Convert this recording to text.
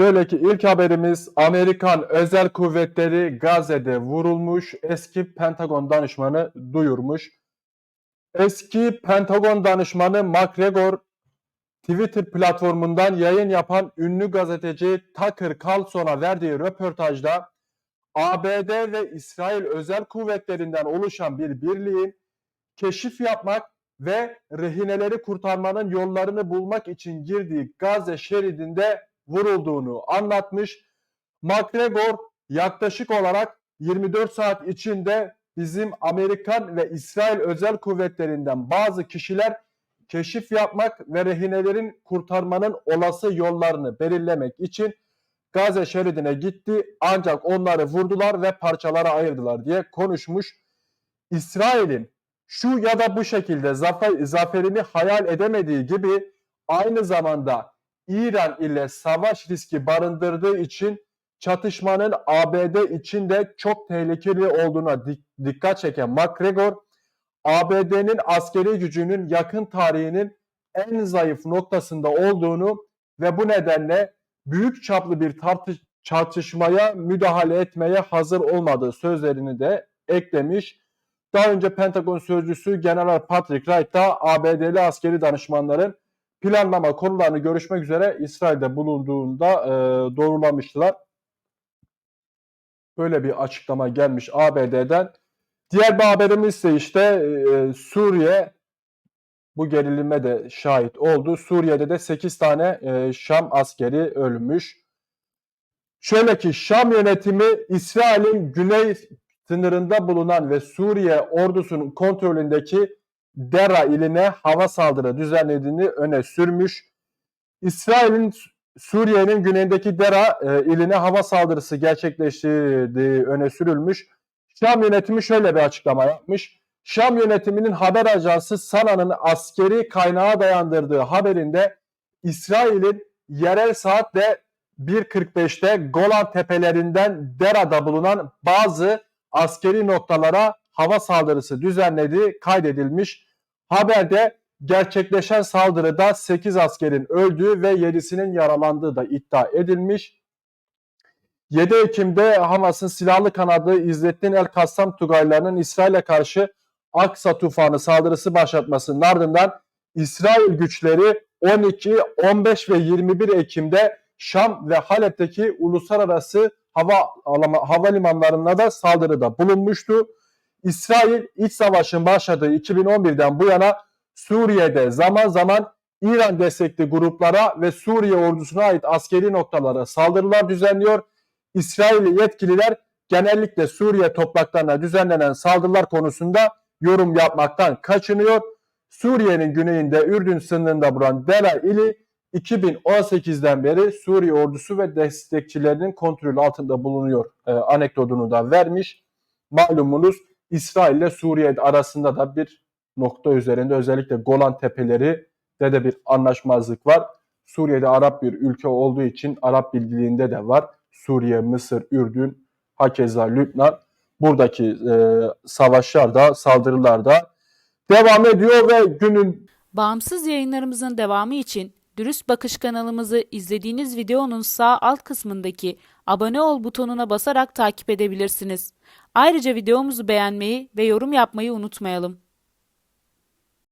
Şöyle ki ilk haberimiz Amerikan özel kuvvetleri Gazze'de vurulmuş eski Pentagon danışmanı duyurmuş. Eski Pentagon danışmanı McGregor Twitter platformundan yayın yapan ünlü gazeteci Tucker Carlson'a verdiği röportajda ABD ve İsrail özel kuvvetlerinden oluşan bir birliğin keşif yapmak ve rehineleri kurtarmanın yollarını bulmak için girdiği Gazze şeridinde vurulduğunu anlatmış. McGregor yaklaşık olarak 24 saat içinde bizim Amerikan ve İsrail özel kuvvetlerinden bazı kişiler keşif yapmak ve rehinelerin kurtarmanın olası yollarını belirlemek için Gazze şeridine gitti ancak onları vurdular ve parçalara ayırdılar diye konuşmuş. İsrail'in şu ya da bu şekilde zafer, zaferini hayal edemediği gibi aynı zamanda İran ile savaş riski barındırdığı için çatışmanın ABD için de çok tehlikeli olduğuna dik- dikkat çeken McGregor, ABD'nin askeri gücünün yakın tarihinin en zayıf noktasında olduğunu ve bu nedenle büyük çaplı bir tartış- tartışmaya müdahale etmeye hazır olmadığı sözlerini de eklemiş. Daha önce Pentagon sözcüsü General Patrick Wright da ABD'li askeri danışmanların planlama konularını görüşmek üzere İsrail'de bulunduğunda e, doğrulamıştılar. Böyle bir açıklama gelmiş ABD'den. Diğer bir haberimiz ise işte e, Suriye bu gerilime de şahit oldu. Suriye'de de 8 tane e, Şam askeri ölmüş. Şöyle ki Şam yönetimi İsrail'in güney sınırında bulunan ve Suriye ordusunun kontrolündeki Dera iline hava saldırı düzenlediğini öne sürmüş. İsrail'in Suriye'nin güneyindeki Dera e, iline hava saldırısı gerçekleştirdiği öne sürülmüş. Şam yönetimi şöyle bir açıklama yapmış. Şam yönetiminin haber ajansı Sana'nın askeri kaynağa dayandırdığı haberinde İsrail'in yerel saatle 1.45'te Golan tepelerinden Dera'da bulunan bazı askeri noktalara hava saldırısı düzenlediği kaydedilmiş. Haberde gerçekleşen saldırıda 8 askerin öldüğü ve 7'sinin yaralandığı da iddia edilmiş. 7 Ekim'de Hamas'ın silahlı kanadı İzzettin El Kassam Tugaylarının İsrail'e karşı Aksa tufanı saldırısı başlatmasının ardından İsrail güçleri 12, 15 ve 21 Ekim'de Şam ve Halep'teki uluslararası hava havalimanlarına da saldırıda bulunmuştu. İsrail iç savaşın başladığı 2011'den bu yana Suriye'de zaman zaman İran destekli gruplara ve Suriye ordusuna ait askeri noktalara saldırılar düzenliyor. İsrailli yetkililer genellikle Suriye topraklarına düzenlenen saldırılar konusunda yorum yapmaktan kaçınıyor. Suriye'nin güneyinde Ürdün sınırında bulunan Dera ili 2018'den beri Suriye ordusu ve destekçilerinin kontrolü altında bulunuyor e, anekdotunu da vermiş. Malumunuz İsrail ile Suriye arasında da bir nokta üzerinde özellikle Golan Tepeleri de de bir anlaşmazlık var. Suriye'de Arap bir ülke olduğu için Arap bilgiliğinde de var. Suriye, Mısır, Ürdün, hakeza Lübnan buradaki e, savaşlar da saldırılar da devam ediyor ve günün Bağımsız yayınlarımızın devamı için Dürüst Bakış kanalımızı izlediğiniz videonun sağ alt kısmındaki abone ol butonuna basarak takip edebilirsiniz. Ayrıca videomuzu beğenmeyi ve yorum yapmayı unutmayalım.